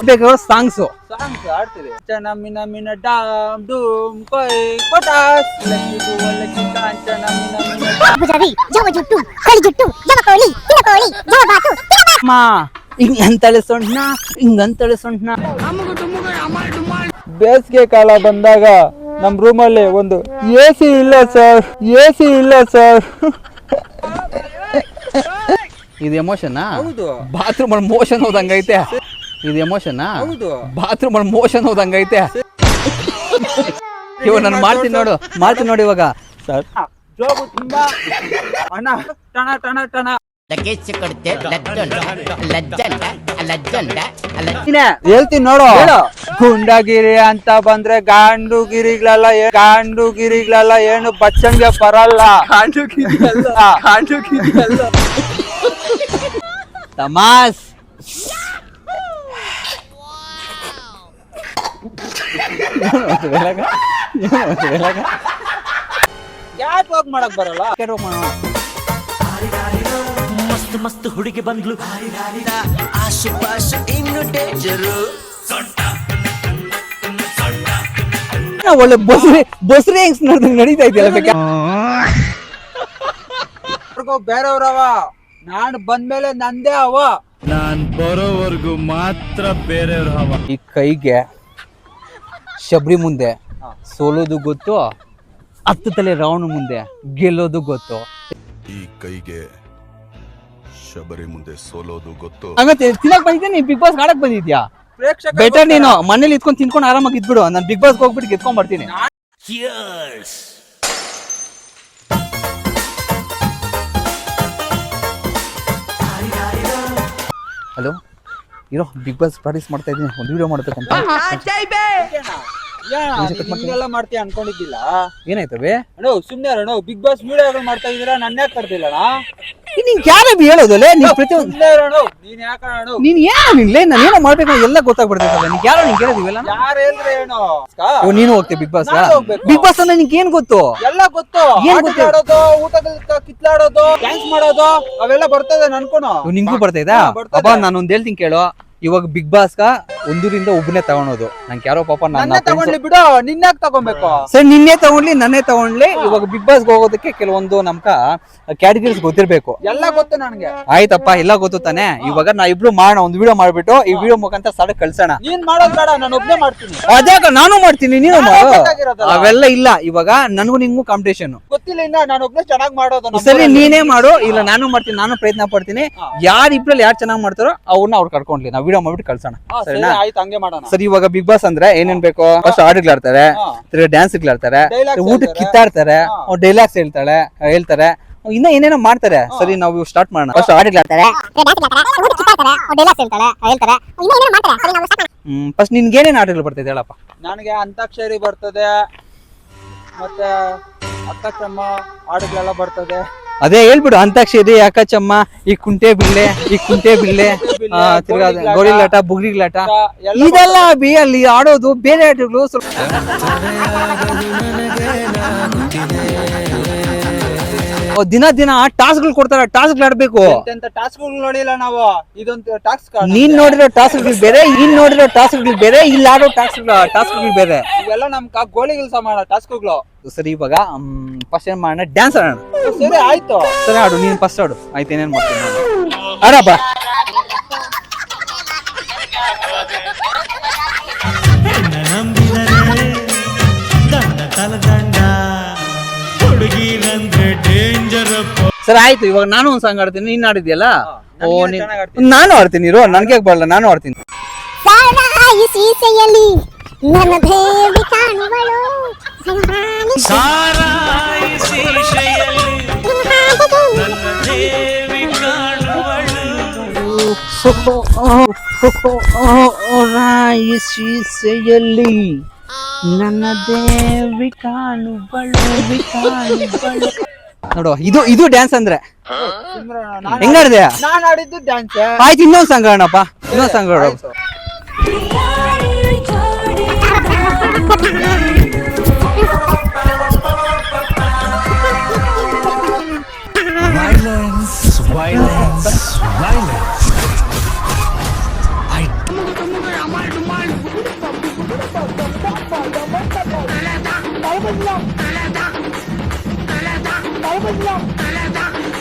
ಬೇಕಾಗಿರೋ songs. Songs ಆಡ್ತಿದೆ ಚನಮಿನ ಮಿನ ಡಾಮ್ ಡೂಮ್ ಕೊಯ್ ಕೊಟಾಸ್. ಲಕ್ಕಿಗೂ ಲಕ್ಕಿ ಕಾಂಚನ ಮಿನ ಮಿನ ಡಾಮ್. ಭುಜವಿ ಜವ ಜುಟ್ಟು ಕಳಿ ಜುಟ್ಟು ಜವ ಕೋಳಿ ತಿನ ಕೋಳಿ ಜವ ಬಾತು ಅಮ್ಮ ಹಿಂಗ್ ಅಂತಳೆ ಸೊಣ್ಣ ಹಿಂಗ್ ಅಂತಳೆ ಸೊಣ್ಣ ಬೇಸಿಗೆ ಕಾಲ ಬಂದಾಗ ನಮ್ ರೂಮಲ್ಲಿ ಒಂದು ಎ ಸಿ ಇಲ್ಲ ಸರ್ ಎ ಸಿ ಇಲ್ಲ ಸರ್ ಇದು ಎಮೋಷನ್ ಹೌದು. ಬಾತ್ರೂಮ್ ಅಲ್ಲಿ ಮೋಷನ್ ಹೋದಂಗೈತೆ ಇದು ಎಮೋಷನ್ ಹೌದು. ಬಾತ್ರೂಮ್ ಅಲ್ಲಿ ಮೋಷನ್ ಹೋದಂಗೈತೆ ಇವಾಗ ನಾನು ಮಾಡ್ತೀನಿ ನೋಡು ಮಾಡ್ತೀನಿ ನೋಡಿ ಇವಾಗ. ಸರ್. ಜೋಬು ತುಂಬಾ. ಅಣ್ಣ ಟಣ ಟಣ ಟಣ. ಲಗೇಜ್ ಲಜ್ಜಂಡ ಲಜ್ಜೊಂಡ ಹೇಳ್ತೀನಿ ನೋಡು. ಗುಂಡಗಿರಿ ಅಂತ ಬಂದ್ರೆ ಗಾಂಡು ಗಿರಿಗಳೆಲ್ಲ ಏ- ಗಾಂಡು ಗಿರಿಗಳೆಲ್ಲ ಏನು ಬಚ್ಚಂಗೆ ಬರಲ್ಲ. ಗಾಂಡು ತಮಾಸ್. ಯಾಕೆ ಹೋಗ್ ಮಾಡಕ್ ಬರಲ್ಲ? ಮಸ್ತ್ ಮಸ್ತ್ ಹುಡುಗಿ ಬಂದ್ಲು. ಆಶು ಪಾಶು ಇನ್ನು ಡೇಂಜರು. ಒಳ್ಳೆ ಬಸ್ರಿ ಬಸ್ರಿ ಹೆಂಗ್ ನೋಡಿದ್ರೆ ನಡೀತಾ ಇದೆಯಲ್ಲ ಬೇಕಾ? ಬೇರೆಯವ್ರವ. ನಾನ್ ಬಂದ್ಮೇಲೆ ನಂದೇ ಅವ. ನಾನ್ ಬರೋವರೆಗೂ ಮಾತ್ರ ಬೇರೆಯವ್ರ ಹವ ಈ ಕೈಗೆ ಶಬರಿ ಮುಂದೆ ಸೋಲೋದು ಗೊತ್ತು ಹತ್ತು ತಲೆ ರಾವಣ ಮುಂದೆ ಗೆಲ್ಲೋದು ಗೊತ್ತು? ಈ ಕೈಗೆ ಶಬರಿ ಮುಂದೆ ಸೋಲೋದು ಗೊತ್ತು? ಹಂಗಂತ ತಿನ್ನಕ್ ಬಂದಿದ್ದೀನಿ ಬಿಗ್ ಬಾಸ್ ಆಡಕ್ ಬಂದಿದ್ಯಾ? ಪ್ರೇಕ್ಷಕ ಬೆಟರ್ ನೀನು ಮನೇಲಿ ಇತ್ಕೊಂಡು ತಿನ್ಕೊಂಡು ಆರಾಮಾಗಿ ಇದ್ಬಿಡು ನಾನು ಬಿಗ್ ಬಾಸ್ ಹೋಗ್ಬಿಟ್ಟು ಗೆದ್ಕೊಂಡ್ ಬರ್ತೀನಿ. ಹಲೋ ಇರೋ ಬಿಗ್ ಬಾಸ್ ಪ್ರಾಕ್ಟೀಸ್ ಮಾಡ್ತಾ ಇದ್ದೀನಿ ಒಂದು ವಿಡಿಯೋ ಮಾಡ್ಬೇಕಂತ. ಹಿಂಗೆಲ್ಲ ಮಾಡ್ತೀಯ ಅನ್ಕೊಂಡಿದ್ದಿಲ್ಲ? ಏನಾಯ್ತವೆ ಅಣ್ಣ ಸುಮ್ನೆ ಅಣ್ಣ ಬಿಗ್ ಬಾಸ್ ವಿಡಿಯೋಗಳು ಮಾಡ್ತಾ ಇದ್ದೀರಾ ನನ್ನ ಯಾಕೆ ಕರ್ದಿಲ್ಲ ನೀನ್ ಯಾರೇ ಹೇಳೋದಲ್ಲೇ ನೀನ್ ಪ್ರತಿಯೊಂದು ಅಣ್ಣ ನೀನ್ ಯಾಕ ನೀನ್ ಏನು ನಿನ್ಲೆ ನಾನು ಏನೋ ಮಾಡ್ಬೇಕು ಎಲ್ಲ ಗೊತ್ತಾಗ್ಬಿಡ್ತೈತಲ್ಲ. ನಿನ್ ಯಾರೋ ನೀನ್ ಕೇಳಿದಿವಲ್ಲ ಯಾರು ಹೇಳ್ರಿ ಏನು ಓ ನೀನು ಹೋಗ್ತೀಯ ಬಿಗ್ ಬಾಸ್ ಬಿಗ್ ಬಾಸ್ ಅಂದ್ರೆ ನಿನ್ಗೆ ಏನ್ ಗೊತ್ತು? ಎಲ್ಲ ಗೊತ್ತು. ಏನ್ ಗೊತ್ತು? ಆಡೋದು ಊಟದ ಕಿತ್ಲಾಡೋದು ಡ್ಯಾನ್ಸ್ ಮಾಡೋದು ಅವೆಲ್ಲ ಬರ್ತದೆ ನನ್ಕೊನು. ನಿಂಗೂ ಬರ್ತೈತಾ ಅಬ್ಬಾ ಬರ್ತದೆ. ಅಪ್ಪ ನಾನು ಒಂದ್ ಹೇಳ್ತೀನಿ ಕೇಳು. ಇವಾಗ ಬಿಗ್ ಬಾಸ್ ಗ ಒಂದೂರಿಂದ ಒಬ್ಬನೇ ತಗೊಳೋದು. ನಂಗೆ ಯಾರೋ ಪಾಪ ನನ್ನ ನನ್ನ ತಗೊಂಡ್ಲಿ ಬಿಡು ನಿನ್ನಾಕ್ ತಗೊಬೇಕು. ಸರ್ ನಿನ್ನೆ ತಗೊಂಡ್ಲಿ ನನ್ನೇ ತಗೊಂಡ್ಲಿ. ಇವಾಗ ಬಿಗ್ ಬಾಸ್ ಹೋಗೋದಕ್ಕೆ ಕೆಲವೊಂದು ನಮ್ಕ ಕ್ಯಾಟಗರೀಸ್ ಗೊತ್ತಿರ್ಬೇಕು. ಎಲ್ಲ ಗೊತ್ತು ನನಗೆ. ಆಯ್ತಪ್ಪ ಎಲ್ಲ ಗೊತ್ತು ತಾನೆ? ಇವಾಗ ನಾ ಇಬ್ರು ಮಾಡೋಣ ಒಂದ್ ವಿಡಿಯೋ ಮಾಡ್ಬಿಟ್ಟು ಈ ವಿಡಿಯೋ ಮುಖಾಂತರ ಸಡ ಕಳ್ಸೋಣ. ನೀನ್ ಮಾಡೋದ್ ಬೇಡ ನಾನು ಒಬ್ಬನೇ ಮಾಡ್ತೀನಿ. ಅದ್ಯಾಕ ನಾನು ಮಾಡ್ತೀನಿ ನೀನು ಮಾಡು. ಅವೆಲ್ಲ ಇಲ್ಲ ಇವಾಗ ನನಗೂ ನಿಂಗೂ ಕಾಂಪಿಟೇಷನ್ ಗೊತ್ತಿಲ್ಲ ಇನ್ನ ನಾನು ಒಬ್ನೇ ಚೆನ್ನಾಗಿ ಮಾಡೋದು ನಮ್ಮ ಸರಿ ಊರಲ್ಲಿ. ನೀನೇ ಮಾಡು ಇಲ್ಲ ನಾನು ಮಾಡ್ತೀನಿ ನಾನು ಪ್ರಯತ್ನ ಪಡ್ತೀನಿ. ಯಾರು ಯಾರ್ ಇಬ್ರಲ್ಲಿ ಯಾರು ಚೆನ್ನಾಗಿ ಮಾಡ್ತಾರೋ ಅವ್ರನ್ನ ಅವ್ರು ಕರ್ಕೊಂಡ್ಲಿ ನಾವು ವಿಡಿಯೋ ಮಾಡ್ಬಿಟ್ಟು ಕಳ್ಸೋಣ. ಸರಿ ಸರಿನಾ? ಆಯ್ತು ಹಂಗೆ ಮಾಡೋಣ. ಸರಿ ಇವಾಗ ಬಿಗ್ ಬಾಸ್ ಅಂದ್ರೆ ಏನೇನ್ ಬೇಕು? ಫಸ್ಟ್ ಹಾಡುಗಳಾಡ್ತಾರೆ ಆಡ್ತಾರೆ ತಿರ್ಗಾ ಡ್ಯಾನ್ಸ್ ಆಡ್ತಾರೆ ಊಟ. ಕಿತ್ತಾಡ್ತಾರೆ. ಡೈಲಾಗ್ಸ್ ಹೇಳ್ತಾಳೆ ಹೇಳ್ತಾರೆ ಇನ್ನ ಏನೇನೋ ಮಾಡ್ತಾರೆ. ಸರಿ ನಾವು ಸ್ಟಾರ್ಟ್ ಮಾಡೋಣ. ಫಸ್ಟ್ ಹಾಡುಗಳಾಡ್ತಾರೆ ಡ್ಯಾನ್ಸ್ ಮಾಡ್ತಾರೆ ಊಟ ಕಿತ್ತಾಡ್ತಾರೆ ಡೈಲಾಗ್ಸ್ ಹೇಳ್ತಾಳೆ ಹೇಳ್ತಾರೆ ಇನ್ನೂ ಏನೇನು ಮಾಡ್ತಾರೆ ಸರಿ ನಾವು ಸ್ಟಾರ್ಟ್ ಹ್ಮ್ ಫಸ್ಟ್ ನಿನ್ಗೆ ಏನೇನು ಹಾಡುಗಳು ಬರ್ತದೆ ಹೇಳಪ್ಪ? ನನಗೆ ಅಂತಾಕ್ಷರಿ ಬರ್ತದೆ ಮತ್ತೆ ಅಕ್ಕಚಮ್ಮ ಹಾಡುಗಳೆಲ್ಲ ಬರ್ತದೆ. ಅದೇ ಹೇಳ್ಬಿಡು ಅಂತಾಕ್ಷರಿ ಯಾಕಚಮ್ಮ ಈ ಕುಂಟೆ ಬಿಲ್ಲೆ ಈ ಕುಂಟೆ ಬಿಲ್ಲೆ ಆ, ತಿರ್ಗಾ. ಗೋಳಿಲಾಟ ಬುಗ್ರಿಗ್ಲಾಟ ಇದೆಲ್ಲ ಬಿ ಅಲ್ಲಿ ಆಡೋದು ಬೇರೆ ಆಟಗಳು ಸ್ವಲ್ಪ ದಿನ ದಿನ ಟಾಸ್ಕ್ ಕೊಡ್ತಾರ ಟಾಸ್ಕ್ ಆಡ್ಬೇಕು. ಟಾಸ್ಕ್ ನೋಡಿಲ್ಲ ನಾವು ಇದೊಂದು ಟಾಸ್ಕ್ ನೀನ್ ನೋಡಿರೋ ಟಾಸ್ಕ್ ಬೇರೆ ನೀನ್ ನೋಡಿರೋ ಟಾಸ್ಕ್ ಬೇರೆ ಇಲ್ಲ ಆಡೋ ಟಾಸ್ಕ್ ಟಾಸ್ಕ್ಗಳು ಬೇರೆ. ಇವೆಲ್ಲ ನಮ್ ಕಾ ಕೆಲಸ ಮಾಡ ಟಾಸ್ಕ್ಗಳು. ಸರಿ ಇವಾಗ ಫಸ್ಟ್ ಏನ್ ಮಾಡೋಣ? ಡ್ಯಾನ್ಸ್ ಆಡೋಣ. ಸರಿ ಆಯ್ತು. ಸರಿ ಆಡು ನೀನ್ ಫಸ್ಟ್ ಆಡು. ಆಯ್ತು ಏನೇನ್ ಮಾಡ್ತೀನಿ. ಆಡಪ್ಪ. ಸರಿ ಆಯ್ತು ಇವಾಗ ನಾನು ಒಂದ್ ಸಾಂಗ್ ಆಡ್ತೀನಿ ನೀನ್ ಆಡಿದ್ಯಲ್ಲ ಓ ನೀನ್ ನಾನು ಆಡ್ತೀನಿ ಇರೋ ನನ್ಗೆ ಯಾಕ್ ಬರಲ್ಲ ನಾನು ಆಡ್ತೀನಿ ಸಾರಾಯಿ ಸೀಸೆಯಲ್ಲಿ ನನ್ನ ದೇವಿ ಕಾಣುವಳು. ಸಾರಾಯಿ ಹಾಡಿಗೆ ನನ್ನ ದೇವಿ ಕಾಣುವಳು. ನನ್ನ ದೇವಿ ಕಾಣುಬಳು ಕಾಣುಬಳು ನೋಡು ಇದು ಇದು ಡ್ಯಾನ್ಸ್ ಅಂದ್ರೆ. ಹೆಂಗಾಡಿದೆ ನಾನ್ ಆಡಿದ್ದು ಡ್ಯಾನ್ಸ್ ಆಯ್ತು ಇನ್ನೊಂದ್ ಸಾಂಗ್ ಆಡೋಣಪ್ಪ ಇನ್ನೊಂದ್ ಸಾಂಗ್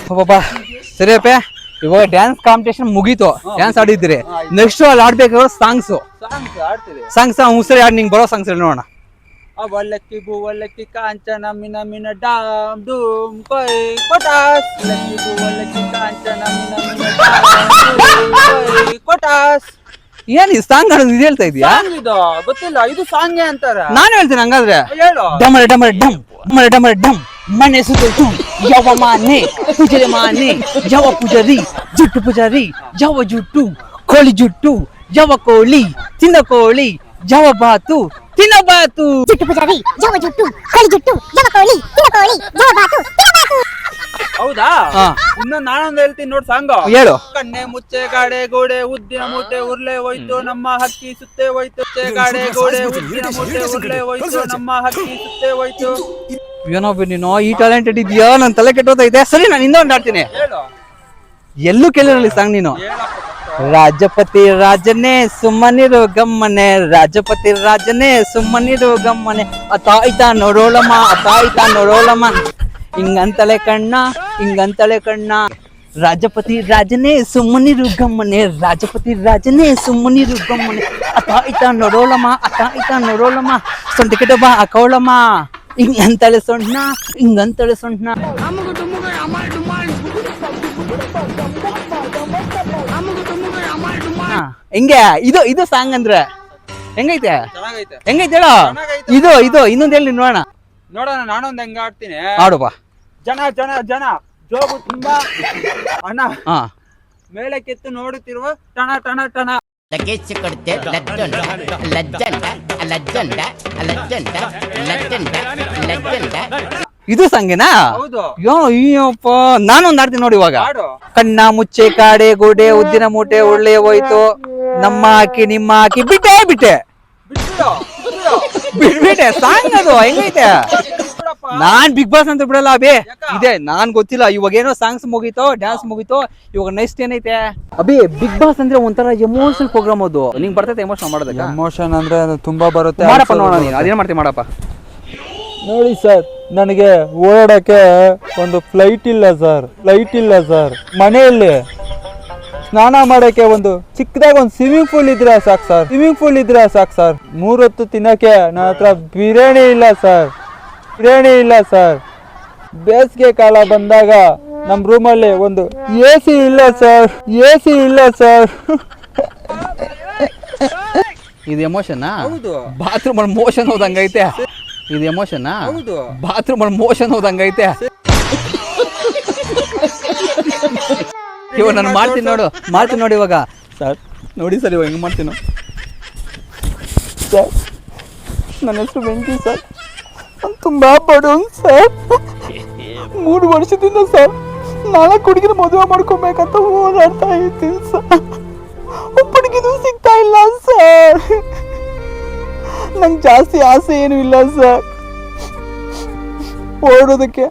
ಪಾಪ ಸರಿ ಅಪ್ಪ ಇವಾಗ ಡ್ಯಾನ್ಸ್ ಕಾಂಪಿಟೇಷನ್ ಮುಗೀತು. ಡ್ಯಾನ್ಸ್ ಆಡಿದ್ರಿ ನೆಕ್ಸ್ಟ್ ಅಲ್ಲಿ ಆಡ್ಬೇಕಾದ್ರೆ ಸಾಂಗ್ಸ್ ಸಾಂಗ್ಸ್ ಹುಸರಿ ಆಡಿ ನಿಂಗೆ ಬರೋ ಸಾಂಗ್ಸ್ ಹೇಳಿ ನೋಡೋಣ. ಅವಲಕ್ಕಿ ಬುವಲಕ್ಕಿ ಕಾಂಚನ ಮಿನ ಮಿನ ಡಾಮ್ ಡೂಮ್ ಕೊಯ್ ಕೊಟಾಸ್. ಅವಲಕ್ಕಿ ಬುವಲಕ್ಕಿ ಕಾಂಚನ ಮಿನ ಮಿನ ಡಾಮ್ ಡೂಮ್ ಕೊಯ್ ಕೊಟಾಸ್. ಏನ್ ಈ ಸಾಂಗ್ ಆಡೋದು ಇದು ಹೇಳ್ತಾ ಇದೀಯಾ? ಸಾಂಗ್ ಇದು? ಗೊತ್ತಿಲ್ಲ ಇದು ಸಾಂಗ್ ಅಂತಾರ. ನಾನು ಹೇಳ್ತೀನಿ ಹಂಗಾದ್ರೆ. ಹೇಳು. ಡಮರ ಡಮರ ಡಮ್ ಡಮರ ಡಮರ ಡಮ್ ಮನೆ ಸುತ್ತ ಯಾವ ಮಾನೆ ಪೂಜಾರಿ ಮಾನೆ ಯಾವ ಪೂಜಾರಿ ಜುಟ್ಟು ಪೂಜಾರಿ ಯಾವ ಜುಟ್ಟು ಕೋಳಿ ಜುಟ್ಟು ಯಾವ ಕೋಳಿ ತಿನ್ನ ಕೋಳಿ ಯಾವ ಬಾತು ತಿನ್ನ ಬಾತು ಜುಟ್ಟು ಪೂಜಾರಿ ಜವ ಜುಟ್ಟು ಕೋಳಿ ಜುಟ್ಟು ಜವ ಕೋಳಿ ತಿನ್ನ ಕೋಳಿ ಜವ ಬಾತು ತಿನ್ನಬಾತು ಹೌದಾ? ಇನ್ನ ನಾನೊಂದು ಹೇಳ್ತೀನಿ ನೋಡ್ ಸಾಂಗ್. ಹೇಳು. ಕಣ್ಣೆ ಮುಚ್ಚೆ ಗಾಡೆ ಗೋಡೆ ಉದ್ದಿನ ಮೂಟೆ ಉರ್ಲೆ ಹೋಯ್ತು ನಮ್ಮ ಹಕ್ಕಿ ಸುತ್ತೆ ಹೋಯ್ತು ಗಾಡೆ ಗೋಡೆ ಉದ್ದಿನ ಮೂಟೆ ಉರ್ಲೆ ಹೋಯ್ತು ನಮ್ಮ ಹಕ್ಕಿ ಸುತ್ತೆ ಹೋಯ್ತು. ಏನೋ ಬಿ ನೀನು ಈ ಟ್ಯಾಲೆಂಟೆಡ್ ಇದೆಯಾ? ನನ್ನ ತಲೆ ಕೆಟ್ಟೋದೈತೆ ಸರಿ ನಾನು ಇನ್ನೊಂದು ಆಡ್ತೀನಿ ಹೇಳು. ಎಲ್ಲೂ ಕೇಳಿರಲಿ ಸಾಂಗ್ ನೀನು. ರಾಜಪತಿ ರಾಜನೇ ಸುಮ್ಮನಿರು ಗಮ್ಮನೆ, ರಾಜಪತಿ ರಾಜನೇ ಸುಮ್ಮನಿರು ಗಮ್ಮನೆ. ಅತಾಯ್ತ ನೋಡೋಳಮ್ಮ ಅತಾಯ್ತ ನೋಡೋಳಮ್ಮ ಹಿಂಗಂತಲೆ ಕಣ್ಣ ಹಿಂಗಂತಲೆ ಕಣ್ಣ. ರಾಜಪತಿ ರಾಜನೇ ಸುಮ್ಮನಿರು ಗಮ್ಮನೆ, ರಾಜಪತಿ ರಾಜನೇ ಸುಮ್ಮನಿರು ಗಮ್ಮನೆ. ಅತಾಯ್ತ ನೋಡೋಳಮ್ಮ ಅತಾಯ್ತ ನೋಡೋಳಮ್ಮ ಸೊಂಟ ಕೆಟ್ಟ ಬಾ ಹಾಕೋಳಮ್ಮ. ಹಿಂಗಂತಳೆ ಸೊಣ್ಣ ಹಿಂಗಂತಳೆ ಸೊಣ್ಣ ಹೆಂಗೆ? ಇದು ಇದು ಸಾಂಗ್ ಅಂದ್ರೆ. ಹೆಂಗೈತೆ? ಚೆನ್ನಾಗೈತೆ. ಹೆಂಗೈತೆ ಹೇಳೋ? ಚೆನ್ನಾಗೈತೆ. ಇದು ಇದು ಇನ್ನೊಂದ್ ಹೇಳಿ ನೋಡೋಣ. ನೋಡೋಣ ನಾನೊಂದ್ ಹೆಂಗ ಆಡ್ತೀನಿ ಆಡುವ ಜನ ಜನ ಜನ. ಜೋಗು ತುಂಬಾ ಅಣ್ಣ. ಹಾ. ಮೇಲಕ್ಕೆತ್ತು ನೋಡುತ್ತಿರುವ ಟಣ ಟಣ ಟಣ ಲಗೇಜ್ ಕೊಡುತ್ತೆ ಲಜ್ಜಂಡ. ಲಜ್ಜಂಡ ಲಜ್ಜಂಡ ಲಜ್ಜಂಡ ಲಜ್ಜಂಡ ಲಜ್ಜಂಡ. ಇದು ಸಂಘನಾ? ಹೌದು. ಯೋ ಅಯ್ಯಪ್ಪ ನಾನೊಂದ್ ಆಡ್ತೀನಿ ನೋಡಿ ಇವಾಗ. ಆಡು. ಕಣ್ಣ ಮುಚ್ಚೆ ಕಾಡೆ ಗೋಡೆ ಉದ್ದಿನ ಮೂಟೆ ಒಳ್ಳೆ ಹೋಯ್ತು. ನಮ್ಮ ಹಾಕಿ ನಿಮ್ಮ ಹಾಕಿ ಬಿಟ್ಟೆ ಬಿಟ್ಟೆ. ಬಿಟ್ಬಿಡು ಬಿಟ್ಬಿಡು. ಬಿಟ್ಬಿಟ್ಟೆ ಸಾಂಗ್ ಅದು ಹೆಂಗೈತೆ? ಬಿಟ್ಬಿಡಪ್ಪ. ನಾನ್ ಬಿಗ್ ಬಾಸ್ ಅಂತ ಬಿಡಲ್ಲ ಅಬಿ ಇದೆ ನಾನ್ ಗೊತ್ತಿಲ್ಲ ಇವಾಗ ಏನೋ ಸಾಂಗ್ಸ್ ಮುಗೀತೋ ಡ್ಯಾನ್ಸ್ ಮುಗೀತೋ ಇವಾಗ ನೆಕ್ಸ್ಟ್ ಏನೈತೆ? ಅಬಿ ಬಿಗ್ ಬಾಸ್ ಅಂದ್ರೆ ಒಂಥರ ಎಮೋಷನಲ್ ಪ್ರೋಗ್ರಾಮ್ ಅದು. ನಿಂಗ್ ಬರ್ತೈತೆ ಎಮೋಷನ್ ಮಾಡೋದಕ್ಕೆ? ಎಮೋಷನ್ ಅಂದ್ರೆ ಅದು ತುಂಬಾ ಬರುತ್ತೆ. ಮಾಡಪ್ಪ ನೋಡೋಣ ನೀನು ಅದೇನ್ ಮಾಡ್ತೀವಿ ಮಾಡಪ್ಪ? ನೋಡಿ ಸರ್ ನನಗೆ ಓಡಾಡೋಕ್ಕೆ ಒಂದು ಫ್ಲೈಟ್ ಇಲ್ಲ ಸರ್ ಫ್ಲೈಟ್ ಇಲ್ಲ ಸರ್ ಮನೆಯಲ್ಲಿ ಸ್ನಾನ ಮಾಡೋಕ್ಕೆ ಒಂದು ಚಿಕ್ಕದಾಗ ಒಂದು ಸ್ವಿಮ್ಮಿಂಗ್ ಪೂಲ್ ಇದ್ರೆ ಸಾಕು ಸರ್ ಸ್ವಿಮ್ಮಿಂಗ್ ಪೂಲ್ ಇದ್ರೆ ಸಾಕು ಸರ್ ಮೂರೊತ್ತು ತಿನ್ನೋಕ್ಕೆ ನನ್ನ ಹತ್ರ ಬಿರಿಯಾನಿ ಇಲ್ಲ ಸರ್ ಬಿರಿಯಾನಿ ಇಲ್ಲ ಸರ್ ಬೇಸಿಗೆ ಕಾಲ ಬಂದಾಗ ನಮ್ಮ ರೂಮಲ್ಲಿ ಒಂದು ಎ ಸಿ ಇಲ್ಲ ಸರ್ ಎ ಸಿ ಇಲ್ಲ ಸರ್ ಇದು ಎಮೋಷನ್ ಬಾತ್ರೂಮ್ ಮೋಷನ್ ಹೋದಂಗೈತೆ. ಇದು ಎಮೋಷನ್ ಹೌದು. ಬಾತ್ರೂಮ್ ಅಲ್ಲಿ ಮೋಷನ್ ಹೋದಂಗೈತೆ. ಇವಾಗ ನಾನು ಮಾಡ್ತೀನಿ ನೋಡು ಮಾಡ್ತೀನಿ ನೋಡಿ ಇವಾಗ. ಸರ್ ನೋಡಿ ಸರ್ ಇವಾಗ ಹೆಂಗ್ ಮಾಡ್ತೀನಿ ಸರ್ ನನ್ನ ಹೆಸರು ವೆಂಕಿ ಸರ್ ನಾನು ತುಂಬ ಬಡವನ್ ಸರ್ ಮೂರು ವರ್ಷದಿಂದ ಸರ್ ನಾಲ್ಕು ಹುಡುಗಿನ ಮದುವೆ ಮಾಡ್ಕೊಬೇಕಂತ ಹೋರಾಡ್ತಾ ಇದ್ದೀನಿ ಸರ್ ಒಬ್ಬ ಹುಡುಗಿನೂ ಸಿಗ್ತಾ ನಂಗೆ ಜಾಸ್ತಿ ಆಸೆ ಏನೂ ಇಲ್ಲ ಸರ್. ಓಡೋದಕ್ಕೆ,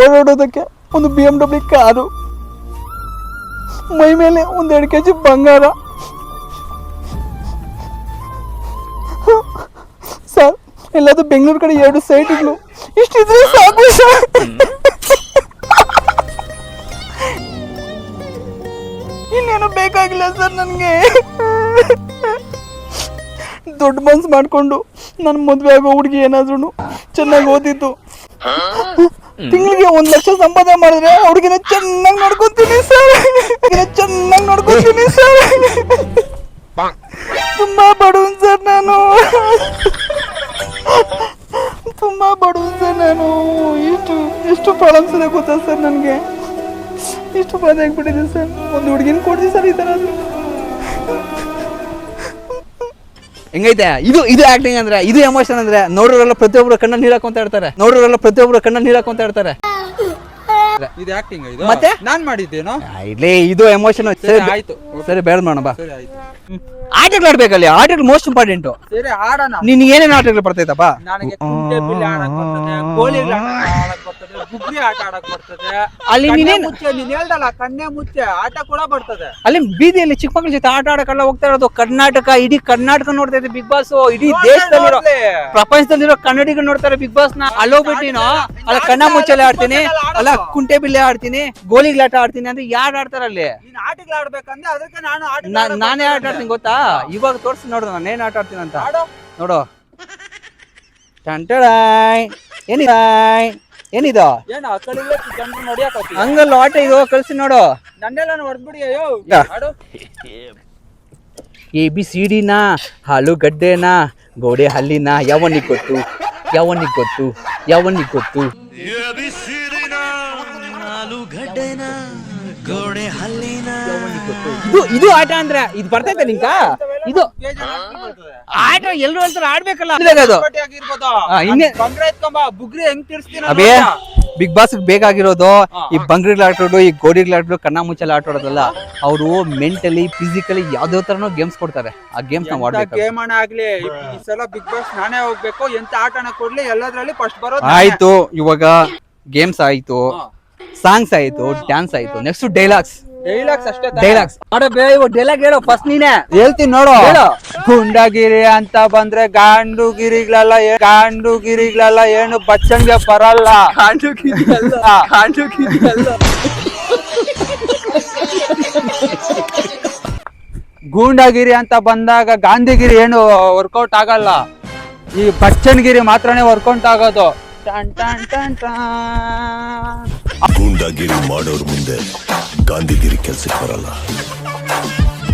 ಓಡಾಡೋದಕ್ಕೆ ಒಂದು ಬಿ ಎಂ ಡಬ್ಲ್ಯೂ ಕಾರು. ಮೈ ಮೇಲೆ ಒಂದು ಎರಡು ಕೆ ಜಿ ಬಂಗಾರ. ಸರ್, ಎಲ್ಲಾದ್ರೂ ಬೆಂಗಳೂರು ಕಡೆ ಎರಡು ಸೈಟ್ಗಳು. ಇಷ್ಟಿದ್ರೆ ಸಾಕು ಸರ್. ಇನ್ನೇನು ಬೇಕಾಗಿಲ್ಲ ಸರ್ ನನಗೆ. ದೊಡ್ಡ ಮನ್ಸು ಮಾಡಿಕೊಂಡು ನನ್ನ ಮದುವೆ ಆಗೋ ಹುಡುಗಿ ಏನಾದ್ರೂ ಚೆನ್ನಾಗಿ ಓದಿದ್ದು. ತಿಂಗಳಿಗೆ ಒಂದ್ ಲಕ್ಷ ಸಂಪಾದನೆ ಮಾಡಿದ್ರೆ ಹುಡುಗಿನ ಚೆನ್ನಾಗಿ ನೋಡ್ಕೊತೀನಿ ಸರ್. ಚೆನ್ನಾಗಿ ನೋಡ್ಕೊತೀನಿ ಸರ್. ತುಂಬಾ ಬಡವನ್ ಸರ್ ನಾನು. ತುಂಬಾ ಬಡವನ್ ಸರ್ ನಾನು. ಎಷ್ಟು ಎಷ್ಟು ಪ್ರಾಬ್ಲಮ್ಸ್ ಇದೆ ಗೊತ್ತಾ ಸರ್ ನನಗೆ? ಇಷ್ಟು ಬಾಧೆ ಆಗ್ಬಿಟ್ಟಿದೆ ಸರ್. ಒಂದು ಹುಡುಗಿನ ಕೊಡ್ಸಿ ಸರ್ ಈ ಥರ. ಹೆಂಗೈತೆ? ಇದು ಇದು ಆಕ್ಟಿಂಗ್ ಅಂದ್ರೆ ಇದು ಎಮೋಷನ್ ಅಂದ್ರೆ ನೋಡೋರೆಲ್ಲ ಪ್ರತಿಯೊಬ್ಬರು ಕಣ್ಣ ನೀರ್ ಹಾಕೊಂತ ಇರ್ತಾರೆ. ನೋಡೋರೆಲ್ಲ ಪ್ರತಿಯೊಬ್ಬರು ಕಣ್ಣ ನೀರ್ ಹಾಕೊಂತ ಇರ್ತಾರೆ. ಇದು ಆಕ್ಟಿಂಗ್ ಇದು? ಮತ್ತೆ? ನಾನ್ ಮಾಡಿದ್ದೇನೋ? ಇಲ್ಲಿ ಇದು ಎಮೋಷನ್ ಸರಿ ಆಯ್ತು. ಸರಿ ಬೇಡ ಮಾಡೋಣ ಬಾ. ಆಟಗಳು ಆಡ್ಬೇಕಲ್ಲಿ ಆಟಗಳು ಮೋಸ್ಟ್ ಇಂಪಾರ್ಟೆಂಟ್ ಸರಿ ಆಡೋಣ. ನಿನ್ ಏನೇನು ಆಟಗಳು ಬರ್ತೈತಪ್ಪ? ನನಗೆ ಕುಂಟೆ ಬಿಲ್ಲೆ ಆಡಕ್ ಬರ್ತದೆ ಗೋಲಿ ಆಡಕ್ ಬರ್ತದೆ ಬುಗ್ರಿ ಆಟ ಆಡಕ್ ಬರ್ತದೆ. ಅಲ್ಲಿ ನೀನೇನ್ ಮುಚ್ಚೆ ನೀನ್ ಹೇಳ್ದಲ್ಲ ಕಣ್ಣೆ ಮುಚ್ಚೆ ಆಟ ಕೂಡ ಬರ್ತದೆ. ಅಲ್ಲಿ ಬೀದಿಯಲ್ಲಿ ಚಿಕ್ಕ ಮಕ್ಕಳ ಜೊತೆ ಆಟ ಆಡಕ್ಕೆಲ್ಲ ಹೋಗ್ತಾ ಇರೋದು ಕರ್ನಾಟಕ ಇಡೀ ಕರ್ನಾಟಕ ನೋಡ್ತಾ ಇದೆ ಬಿಗ್ ಬಾಸ್ ಇಡೀ ದೇಶದಲ್ಲಿರೋ ನೋಡ್ಲಿ. ಪ್ರಪಂಚದಲ್ಲಿರೋ ಕನ್ನಡಿಗರು ನೋಡ್ತಾರೆ ಬಿಗ್ ಬಾಸ್ನ ಅಲ್ಲೋಗ್ಬಿಟ್ಟಿನೋ ಅಲ್ಲ ಕಣ್ಣ ಮುಚ್ಚಲೆ ಆಡ್ತೀನಿ ಅಲ್ಲ ಕುಂಟೆ ಬಿಲ್ಲೆ ಆಡ್ತೀನಿ ಗೋಲಿಗ್ಲಾಟ ಆಡ್ತೀನಿ ಅಂದ್ರೆ ಯಾರು ಆಡ್ತಾರ ಅಲ್ಲಿ? ನೀನ್ ಆಟಗಳು ಆಡ್ಬೇಕಂದ್ರೆ ಅದಕ್ಕೆ ನಾನು ಆಟ ನಾನ್- ನಾನೇ ಆಟ ಆಡ್ತೀನಿ ಗೊತ್ತಾ? ಇವಾಗ ತೋರ್ಸಿ ನೋಡು ನಾನು ಏನ್ ಆಟ ಆಡ್ತೀನಿ ಅಂತ. ಆಡೋ. ನೋಡು. ಟಂಟಡಾಯ್ ಏನಿದಾಯ್? ಏನಿದು? ಏನು ಆ ಕಡೆ ಜನರು ನೋಡಿಯಾಕ ಹಂಗಲ್ಲ ಆಟ ಇದು ಕಳ್ಸಿ ನೋಡು. ಹೊಡೆದ್ಬಿಡಿ ಅಯ್ಯೋ. ಯಾ. ಆಡು ಎ ಬಿ ಸಿ ಡಿನಾ ಆಲೂಗಡ್ಡೆನಾ ಗೋಡೆ ಹಲ್ಲಿನ ಯಾವನಿಗೆ ಗೊತ್ತು? ಯಾವನಿಗೆ ಗೊತ್ತು? ಯಾವನಿಗೆ ಗೊತ್ತು? ಆಲೂಗಡ್ಡೆನ ಗೋಡೆ ಹಲ್ಲಿನ ಇದು ಇದು ಆಟ ಅಂದ್ರೆ ಇದು ಬರ್ತೈತೆ ನಿಂಕ ಇದು ಆಟ ಎಲ್ರು ಹೇಳ್ತಾರೆ ಆಡ್ಬೇಕಲ್ಲ. ಅದು. ಆ, ಇನ್ನೇ- ಬಂಗ್ರೆ ಹೆಂಗ್ ತಿರ್ಸ್ತೀನಿ ಅಬೇ ಬಿಗ್ ಬಾಸ್ ಬೇಕಾಗಿರೋದು ಈ ಬಂಗ್ರಿಗಳು ಆಟೋಡು ಈ ಗೋಡಿಗಳು ಆಟೋಡು ಕಣ್ಣ ಮುಚ್ಚಲ್ಲಿ ಆಟ ಆಡೋದಲ್ಲ ಅವರು ಮೆಂಟಲಿ ಫಿಸಿಕಲಿ ಯಾವ್ದೋ ತರನೂ ಗೇಮ್ಸ್ ಕೊಡ್ತಾರೆ. ಆ ಗೇಮ್ಸ್ ನಾವು ಆಡ್ಬೇಕು ಗೇಮ್ ಅಣ್ಣ ಆಗ್ಲಿ ಈ ಈ ಸಲ ಬಿಗ್ ಬಾಸ್ ನಾನೇ ಹೋಗ್ಬೇಕು ಎಂತ ಆಟನ ಕೊಡ್ಲಿ ಎಲ್ಲದ್ರಲ್ಲಿ ಫಸ್ಟ್ ಬರೋದು ಆಯ್ತು ಇವಾಗ ಗೇಮ್ಸ್ ಆಯ್ತು ಸಾಂಗ್ಸ್ ಆಯ್ತು ಡ್ಯಾನ್ಸ್ ಆಯ್ತು ನೆಕ್ಸ್ಟ್ ಡೈಲಾಗ್ಸ್ ಡೈಲಾಗ್ಸ್ ಅಷ್ಟೇ ಡೈಲಾಗ್ಸ್. ಅರೆ ಬೇ ಇವಾಗ ಡೈಲಾಗ್ ಹೇಳೋ ಫಸ್ಟ್ ನೀನೆ. ಹೇಳ್ತೀನಿ ನೋಡು. ಹೇಳು. ಗುಂಡಗಿರಿ ಅಂತ ಬಂದ್ರೆ ಗಾಂಡು ಗಿರಿಗಳೆಲ್ಲ ಗಾಂಡು ಗಿರಿಗಳೆಲ್ಲ ಏನು ಬಚ್ಚಂಗೆ ಬರಲ್ಲ. ಗೂಂಡಗಿರಿ ಅಂತ ಬಂದಾಗ ಗಾಂಧಿಗಿರಿ ಏನು ವರ್ಕೌಟ್ ಆಗಲ್ಲ. ಈ ಬಚ್ಚನ್ಗಿರಿ ಮಾತ್ರನೇ ವರ್ಕೌಟ್ ಆಗೋದು. ಟನ್ ಟನ್ ಟನ್ ಟನ್. ಗೂಂಡಾಗಿರಿ ಮಾಡೋರ್ ಮುಂದೆ ಗಾಂಧಿಗಿರಿ ಕೆಲ್ಸಕ್ಕೆ ಬರಲ್ಲ.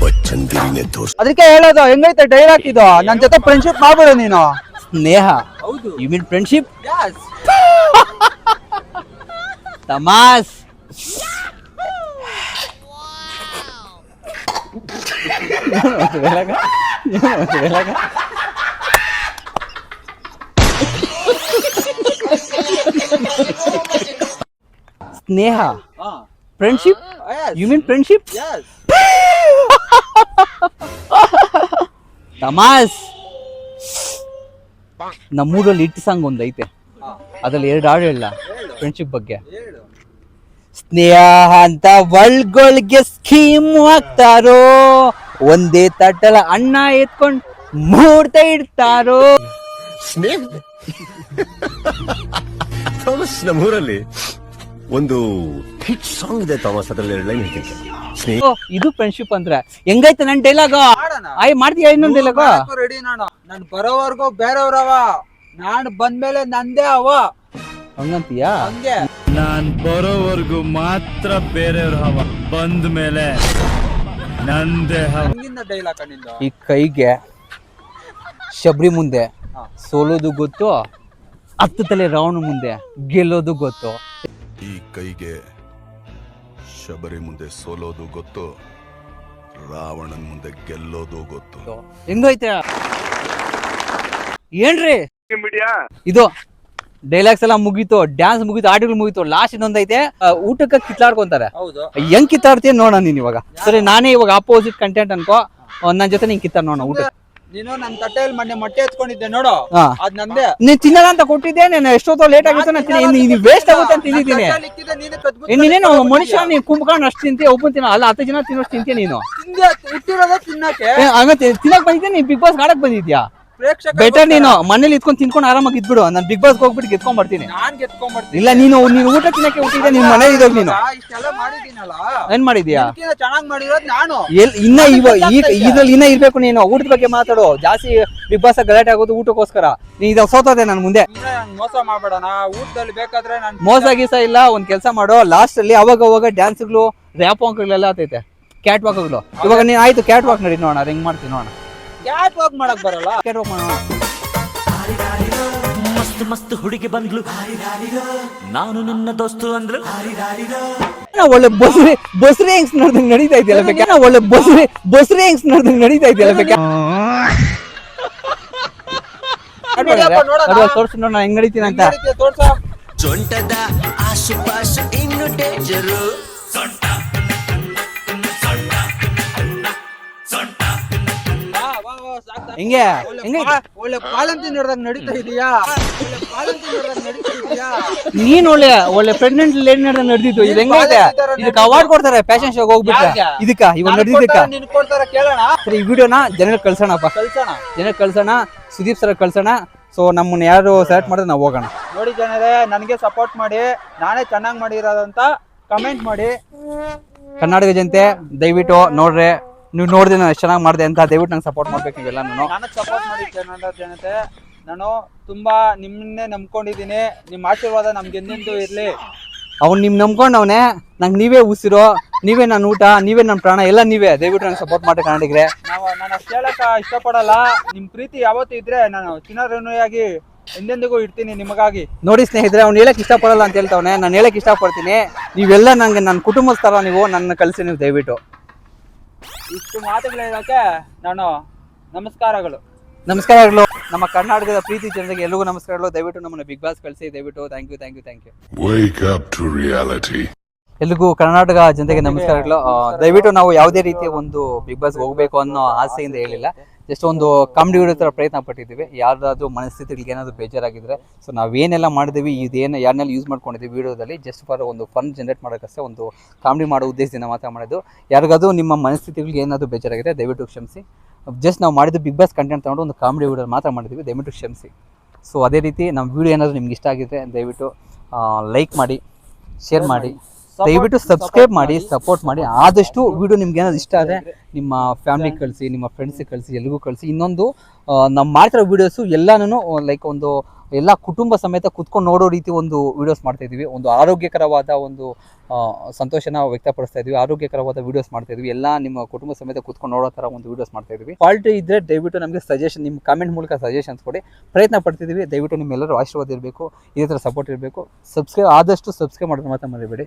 ಬಚ್ಚನ್ಗಿರಿನೇ ತೋರ್ಸ ಅದಕ್ಕೆ ಹೇಳೋದು ಹೆಂಗೈತೆ ಡೈಲಾಗ್ ಇದು? ನನ್ನ ಜೊತೆ ಫ್ರೆಂಡ್ಶಿಪ್ ಮಾಡ್ಬಿಡು ನೀನು. ಸ್ನೇಹ. ಯು ಮೀನ್ ಫ್ರೆಂಡ್ಶಿಪ್ ತಮಾಸ್ ಸ್ನೇಹ. ಫ್ರೆಂಡ್ಶಿಪ್ ಯು ಮೀನ್ ಫ್ರೆಂಡ್ಶಿಪ್ ತಮಾಸ್ ನಮ್ಮೂರಲ್ಲಿ ಇಟ್ಟು ಸಾಂಗ್ ಒಂದ್ ಐತೆ. ಅದ್ರಲ್ಲಿ ಎರಡು ಹಾಡು ಹೇಳ. ಫ್ರೆಂಡ್ಶಿಪ್ ಬಗ್ಗೆ. ಸ್ನೇಹ ಅಂತ ಒಳ್ಗೊಳ್ಗೆ ಸ್ಕೀಮ್ ಹಾಕ್ತಾರೋ? ಒಂದೇ ತಟ್ಟಲ ಅಣ್ಣ ಎತ್ಕೊಂಡ್ ಮೂರ್ತ ಇಡ್ತಾರೋ? ಸ್ನೇಹ. ನಮ್ಮೂರಲ್ಲಿ ಒಂದು ಹಿಟ್ ಸಾಂಗ್ ಇದೆ ಥಾಮಸ್ ಅದ್ರಲ್ಲಿ ಎರಡು ಲೈನ್ ಹೇಳ್ತೀನಿ. ಸ್ನೇಹ ಓ, ಇದು ಫ್ರೆಂಡ್ಶಿಪ್ ಅಂದ್ರೆ. ಹೆಂಗೈತೆ ನನ್ ಡೈಲಾಗ ಐ ಆಯ್ ಮಾಡ್ತೀಯ ಇನ್ನೊಂದ್ ಡೈಲಾಗ ರೆಡಿ ನಾನು. ನಾನು ಬರೋವರೆಗೂ ಬೇರೆಯವ್ರವ. ನಾನು ಬಂದ್ಮೇಲೆ ನಂದೇ ಅವ. ಹಂಗಂತೀಯ? ಹಂಗೆ. ನಾನ್ ಬರೋವರೆಗೂ ಮಾತ್ರ ಬೇರೆಯವ್ರ ಹವ ಬಂದ ಮೇಲೆ ನಂದೇ ಹವ ಹಂಗಿಂದ ಡೈಲಾಗ್ ನಿಂದು? ಈ ಕೈಗೆ ಶಬರಿ ಮುಂದೆ ಸೋಲೋದು ಗೊತ್ತು ಹತ್ತು ತಲೆ ರಾವಣ ಮುಂದೆ ಗೆಲ್ಲೋದು ಗೊತ್ತು? ಈ ಕೈಗೆ ಶಬರಿ ಮುಂದೆ ಸೋಲೋದು ಗೊತ್ತು ರಾವಣನ್ ಮುಂದೆ ಗೆಲ್ಲೋದು ಗೊತ್ತು. ಹೆಂಗೈತೆ ಏನ್ರಿ? ಇದು ಡೈಲಾಗ್ಸ್ ಎಲ್ಲ ಮುಗೀತು ಡ್ಯಾನ್ಸ್ ಮುಗೀತು ಆಡಿಗಳು ಮುಗೀತು ಲಾಸ್ಟ್ ಇನ್ನೊಂದೈತೆ ಆ, ಊಟಕ್ಕೆ ಕಿತ್ಲಾಡ್ಕೊಂತಾರೆ. ಹೌದು. ಹೆಂಗ್ ಕಿತ್ತಾಡ್ತೀಯ ನೋಡೋಣ ನೀನ್ ಇವಾಗ. ಸರಿ ನಾನೇ ಇವಾಗ ಅಪೋಸಿಟ್ ಕಂಟೆಂಟ್ ಅನ್ಕೋ ನನ್ ಜೊತೆ ನೀನ್ ಕಿತ್ತಾಡ್ ನೋಡೋಣ ಊಟ ನೀನು ನನ್ನ ತಟ್ಟೆಯಲ್ಲಿ ಮೊನ್ನೆ ಮೊಟ್ಟೆ ಎತ್ಕೊಂಡಿದ್ದೆ ನೋಡು. ಹಾ ಅದ್ ನಂದೇ. ನೀನ್ ತಿನ್ನಲ್ಲ ಅಂತ ಕೊಟ್ಟಿದ್ದೆ ನಾನು ಎಷ್ಟೊತ್ತು ಲೇಟ್ ಆಗುತ್ತೆ ನಾನು ತಿನ್ನಿ ವೇಸ್ಟ್ ಆಗುತ್ತೆ ಅಂತ ತಿಂದಿದ್ದೀನಿ. ಇಕ್ಕಿದ್ದೆ, ನೀನೇ ಕದ್ಬಿಟ್ಟು ಏ, ನೀನೇನು ಮನುಷ್ಯ ನೀ ನೀನ್ ಕುಂಬ್ಕೊಂಡು ಅಷ್ಟು ತಿಂತೀಯ ಒಬ್ಬನ್ ತಿನ್ನ ಅಲ್ಲ ಹತ್ತು ಜನ ತಿನ್ನೋಷ್ಟು ತಿಂತೀಯ ನೀನು? ತಿಂದೆ ಹುಟ್ಟಿರೋದೇ ತಿನ್ನಕ್ಕೆ. ಏ, ತಿನ್ನಕ್ ಬಂದಿದ್ದೆ ನೀನ್? ಬಿಗ್ ಬಾಸ್ ಆಡಕ್ ಬಂದಿದ್ಯಾ? ಪ್ರೇಕ್ಷಕ ಬೆಟರ್ ನೀನು ಮನೇಲಿ ಇದ್ಕೊಂಡು ತಿನ್ಕೊಂಡು ಆರಾಮಾಗಿ ಇದ್ಬಿಡು. ನಾನು ಬಿಗ್ ಬಾಸ್ ಹೋಗ್ಬಿಟ್ಟು ಗೆದ್ಕೊಂಡ್ ಬರ್ತೀನಿ. ನಾನ್ ಇಲ್ಲ ನೀನು ನೀನು ಊಟ ತಿನ್ನಕ್ಕೆ ಹುಟ್ಟಿದ್ದೆ ನಿನ್ ಮನೇಲಿ ಇದಾಗ ನೀನು. ಇಷ್ಟೆಲ್ಲ ಮಾಡಿದೀನಲ್ಲ ಏನ್ ಮಾಡಿದ್ಯಾ ಚೆನ್ನಾಗಿ ಮಾಡಿರೋದು ನಾನು. ಎಲ್ ಇನ್ನ ಇವ ಈಗ ಇದ್ರಲ್ಲಿ ಇನ್ನ ಇರ್ಬೇಕು ನೀನು. ಊಟದ ಬಗ್ಗೆ ಮಾತಾಡು. ಜಾಸ್ತಿ ಬಿಗ್ ಬಾಸ್ ಗಲಾಟೆ ಆಗೋದು ಊಟಕ್ಕೋಸ್ಕರ. ನೀ ಇದಾಗ ಸೋತೋದೆ ನನ್ ಮುಂದೆ. ಮೋಸ ಮಾಡ್ಬೇಡಣ ಊಟದಲ್ಲಿ ಬೇಕಾದ್ರೆ ನಾನು ಮೋಸ ಗೀಸ ಇಲ್ಲ ಒಂದ್ ಕೆಲಸ ಮಾಡೋ. ಲಾಸ್ಟ್ ಅಲ್ಲಿ ಅವಾಗ ಅವಾಗ ಡ್ಯಾನ್ಸ್ಗಳು ರ್ಯಾಪ್ ವಾಕ್ಗಳೆಲ್ಲ ಆತೈತೆ. ಕ್ಯಾಟ್ ವಾಕ್ಗಳು ಇವಾಗ ನೀನ್ ಆಯ್ತು ಕ್ಯಾಟ್ ವಾಕ್ ನಡಿ ನೋಡೋಣ ಹೆಂಗ್ ಮಾಡ್ತೀನಿ ನೋಡೋಣ. ಕ್ಯಾಟ್ ವಾಕ್ ಮಾಡಕ್ ಬರಲ್ಲ? ಕ್ಯಾಟ್ ವಾಕ್ ಮಾಡೋಣ ಮಸ್ತ್ ಮಸ್ತ್ ಹುಡುಗಿ ಬಂದ್ಲು. ನಾನು ನಿನ್ನ ದೋಸ್ತು ಅಂದ್ರು ನಾ ಒಳ್ಳೆ ಬಸ್ರಿ ಬಸ್ರಿ ಹೆಂಗ್ಸ್ ನೋಡ್ದಂಗ್ ನಡೀತಾ ಇದೆಯಲ್ಲ ಬೇಕಾ? ನಾ ಒಳ್ಳೆ ಬಸ್ರಿ ಬಸ್ರಿ ಹೆಂಗ್ಸ್ ನೋಡ್ದಂಗ್ ನಡೀತಾ ಇದೆಯಲ್ಲ ಬೇಕಾ. ತೋರ್ಸು ನೋಡೋಣ ಹೆಂಗ್ ನಡೀತೀನಿ ಅಂತ. ತೋರ್ಸ. ಸೊಂಟದ ಆಸುಪಾಸು ಇನ್ನು ಡೇಂಜರು ಬಾ, ಹಿಂಗೆ. ಹೆಂಗೆ? ಒಳ್ಳೆ ಹೆಂಗೆ ಪಾಲಂತಿ ನೋಡಿದಾಗ ನಡೀತಾ ಇದೀಯಾ? ಒಳ್ಳೆ ನೀನ್ ಒಳ್ಳೆ ಒಳ್ಳೆ ಪ್ರೆಗ್ನೆಂಟ್ ಲೇಡಿ ನಡೆದ ನಡೆದಿತ್ತು ಇದು ಹೆಂಗೈತೆ? ಇದಕ್ಕೆ ಅವಾರ್ಡ್ ಕೊಡ್ತಾರೆ ಫ್ಯಾಷನ್ ಶೋಗೆ ಹೋಗ್ಬಿಟ್ರೆ. ಇದಕ್ಕ ಇವಾಗ ನಡೆದಿದ್ದಕ್ಕ. ನಿನ್ ಕೊಡ್ತಾರ ಕೇಳೋಣ? ಸರಿ ಈ ವಿಡಿಯೋನ ಜನಕ್ಕೆ ಕಳ್ಸೋಣಪ್ಪ. ಕಳ್ಸೋಣ? ಜನಕ್ಕೆ ಕಳ್ಸೋಣ ಸುದೀಪ್ ಸರ್ ಕಳ್ಸೋಣ. ಸೊ ನಮ್ಮನ್ನ ಯಾರು ಸೆಲೆಕ್ಟ್ ಮಾಡಿದ್ರೆ ನಾವು ಹೋಗೋಣ. ನೋಡಿ ಜನರೇ ನನಗೆ ಸಪೋರ್ಟ್ ಮಾಡಿ ನಾನೇ ಚೆನ್ನಾಗಿ ಮಾಡಿರೋದಂತ ಕಮೆಂಟ್ ಮಾಡಿ. ಕರ್ನಾಟಕ ಜನತೆ ದಯವಿಟ್ಟು ನೋಡ್ರೆ. ನೀವು ನೋಡಿದ್ರೆ ನಾನು ಎಷ್ಟು ಚೆನ್ನಾಗಿ ಮಾಡಿದೆ ಅಂತ ದಯವಿಟ್ಟು ನಂಗೆ ಸಪೋರ್ಟ್ ಮಾಡ್ಬೇಕು ನೀವೆಲ್ಲ ನಾನು. ನನಗೆ ಸಪೋರ್ಟ್ ಮಾಡಿ ಕನ್ನಡ ಜನತೆ ನಾನು ತುಂಬಾ ನಿಮ್ಮನ್ನೇ ನಂಬ್ಕೊಂಡಿದ್ದೀನಿ. ನಿಮ್ಮ ಆಶೀರ್ವಾದ ನಮ್ಗೆ ಎಂದೆಂದೂ ಇರಲಿ. ಅವ್ನು ನಿಮ್ ನಂಬ್ಕೊಂಡವ್ನೆ ನಂಗೆ ನೀವೇ ಉಸಿರು ನೀವೇ ನನ್ನ ಊಟ ನೀವೇ ನನ್ನ ಪ್ರಾಣ ಎಲ್ಲ ನೀವೇ. ದಯವಿಟ್ಟು ನಂಗೆ ಸಪೋರ್ಟ್ ಮಾಡಿ ಕನ್ನಡಿಗರೆ ನಾವು ನಾನು ಅಷ್ಟು ಹೇಳಕ್ಕೆ ಇಷ್ಟಪಡಲ್ಲ. ನಿಮ್ಮ ಪ್ರೀತಿ ಯಾವತ್ತೂ ಇದ್ರೆ ನಾನು ಚಿನ್ನಋಣಿಯಾಗಿ ಎಂದೆಂದಿಗೂ ಇರ್ತೀನಿ ನಿಮಗಾಗಿ. ನೋಡಿ ಸ್ನೇಹಿತರೆ ಅವ್ನು ಹೇಳಕ್ ಇಷ್ಟಪಡಲ್ಲ ಅಂತ ಹೇಳ್ತಾವನೆ. ನಾನು ಹೇಳಕ್ ಇಷ್ಟಪಡ್ತೀನಿ. ನೀವೆಲ್ಲ ನಂಗೆ ನನ್ನ ಕುಟುಂಬಸ್ಥರ ನೀವು ನನ್ನ ಕಲಿಸಿ ನೀವು ದಯವಿಟ್ಟು. ಇಷ್ಟು ಮಾತುಗಳಿರೋಕೆ ನಾನು ನಮಸ್ಕಾರಗಳು. ನಮಸ್ಕಾರಗಳು. ನಮ್ಮ ಕರ್ನಾಟಕದ ಪ್ರೀತಿ ಜನರಿಗೆ ಎಲ್ಲರಿಗೂ ನಮಸ್ಕಾರಗಳು. ದಯವಿಟ್ಟು ನಮ್ಮನ್ನು ಬಿಗ್ ಬಾಸ್ ಕಳಿಸಿ. ದಯವಿಟ್ಟು thank you thank you thank you Wake up to reality. ಎಲ್ರಿಗೂ ಕರ್ನಾಟಕ ಜನತೆಗೆ ನಮಸ್ಕಾರಗಳು. ಆ, ದಯವಿಟ್ಟು ನಾವು ಯಾವುದೇ ರೀತಿಯ ಒಂದು ಬಿಗ್ ಬಾಸ್ ಹೋಗಬೇಕು ಅನ್ನೋ ಆಸೆಯಿಂದ ಹೇಳಿಲ್ಲ. ಜಸ್ಟ್ ಒಂದು ಕಾಮಿಡಿ ವಿಡಿಯೋ ಥರ ಪ್ರಯತ್ನ ಪಟ್ಟಿದ್ದೀವಿ. ಯಾರಾದರೂ ಮನಸ್ಥಿತಿಗಳಿಗೆ ಏನಾದರೂ ಬೇಜಾರಾಗಿದ್ರೆ ಸೊ ನಾವೇನೆಲ್ಲ ಮಾಡಿದ್ದೀವಿ, ಇದೇನು ಯಾರನ್ನೆಲ್ಲ ಯೂಸ್ ಮಾಡ್ಕೊಂಡಿದ್ದೀವಿ ವಿಡಿಯೋದಲ್ಲಿ ಜಸ್ಟ್ ಫಾರ್ ಒಂದು ಫನ್ ಜನರೇಟ್ ಮಾಡೋಕ್ಕಷ್ಟೇ ಒಂದು ಕಾಮಿಡಿ ಮಾಡೋ ಉದ್ದೇಶದಿಂದ ಮಾತ್ರ ಮಾಡೋದು ಯಾರಿಗಾದ್ರೂ ನಿಮ್ಮ ಮನಸ್ಥಿತಿಗಳಿಗೆ ಏನಾದರೂ ಬೇಜಾರಾಗಿದೆ ದಯವಿಟ್ಟು ಕ್ಷಮಿಸಿ. ಜಸ್ಟ್ ನಾವು ಮಾಡಿದ್ದು ಬಿಗ್ ಬಾಸ್ ಕಂಟೆಂಟ್ ತಗೊಂಡು ಒಂದು ಕಾಮಿಡಿ ವಿಡಿಯೋ ಮಾತ್ರ ಮಾಡಿದ್ದೀವಿ, ದಯವಿಟ್ಟು ಕ್ಷಮಿಸಿ. ಸೊ ಅದೇ ರೀತಿ ನಮ್ಮ ವಿಡಿಯೋ ಏನಾದರೂ ನಿಮ್ಗೆ ಇಷ್ಟ ಆಗಿದ್ರೆ ದಯವಿಟ್ಟು ಲೈಕ್ ಮಾಡಿ ಶೇರ್ ಮಾಡಿ. ದಯವಿಟ್ಟು ಸಬ್ಸ್ಕ್ರೈಬ್ ಮಾಡಿ ಸಪೋರ್ಟ್ ಮಾಡಿ. ಆದಷ್ಟು ವಿಡಿಯೋ ನಿಮ್ಗೆ ಏನಾದ್ರು ಇಷ್ಟ ಆದರೆ ನಿಮ್ಮ ಫ್ಯಾಮಿಲಿ ಕಳಿಸಿ ನಿಮ್ಮ ಫ್ರೆಂಡ್ಸಿಗೆ ಕಳಿಸಿ ಎಲ್ರಿಗೂ ಕಳಿಸಿ. ಇನ್ನೊಂದು ನಮ್ಮ ಮಾಡ್ತಿರೋ ವೀಡಿಯೋಸು ಎಲ್ಲಾನು ಲೈಕ್ ಒಂದು ಎಲ್ಲ ಕುಟುಂಬ ಸಮೇತ ಕುತ್ಕೊಂಡು ನೋಡೋ ರೀತಿ ಒಂದು ವೀಡಿಯೋಸ್ ಮಾಡ್ತಾ ಇದೀವಿ. ಒಂದು ಆರೋಗ್ಯಕರವಾದ ಒಂದು ಸಂತೋಷನ ವ್ಯಕ್ತಪಡಿಸ್ತಾ ಇದೀವಿ. ಆರೋಗ್ಯಕರವಾದ ವೀಡಿಯೋಸ್ ಮಾಡ್ತಾ ಇದೀವಿ. ಎಲ್ಲ ನಿಮ್ಮ ಕುಟುಂಬ ಸಮೇತ ಕುತ್ಕೊಂಡು ನೋಡೋ ಥರ ಒಂದು ವೀಡಿಯೋಸ್ ಮಾಡ್ತಾ ಇದೀವಿ. ಫಾಲ್ಟ್ ಇದ್ದರೆ ದಯವಿಟ್ಟು ನಮಗೆ ಸಜೆಷನ್ ನಿಮ್ಮ ಕಾಮೆಂಟ್ ಮೂಲಕ ಸಜೆಷನ್ಸ್ ಕೊಡಿ. ಪ್ರಯತ್ನ ಪಡ್ತಿದ್ದೀವಿ ದಯವಿಟ್ಟು ನಿಮ್ಮೆಲ್ಲರೂ ಆಶೀರ್ವಾದ ಇರಬೇಕು. ಇದೇ ಥರ ಸಪೋರ್ಟ್ ಇರಬೇಕು. ಸಬ್ಸ್ಕ್ರೈಬ್ ಆದಷ್ಟು ಸಬ್ಸ್ಕ್ರೈಬ್ ಮಾಡಿದ್ರೆ ಮಾತ್ರ ಮರಿಬೇಡಿ.